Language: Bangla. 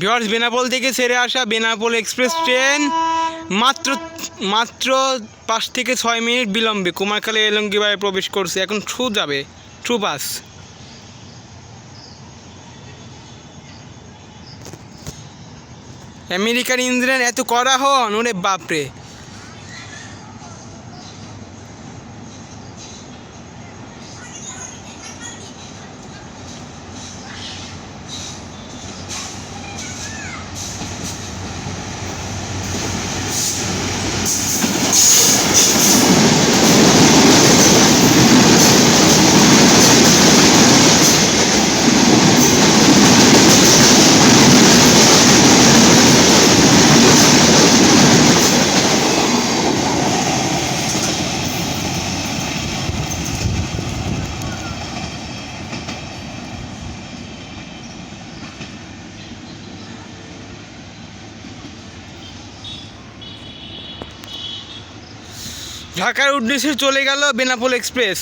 ভিওয়ার্স বেনাপোল থেকে সেরে আসা বেনাপোল এক্সপ্রেস ট্রেন মাত্র মাত্র পাঁচ থেকে ছয় মিনিট বিলম্বে কুমারখালী এলঙ্গিবারে প্রবেশ করছে। এখন ট্রু যাবে ট্রু বাস। আমেরিকার ইন্দ্রেন এত করা হন ওরে বাপরে। ঢাকার উদ্দেশ্যে চলে গেল বেনাপোল এক্সপ্রেস।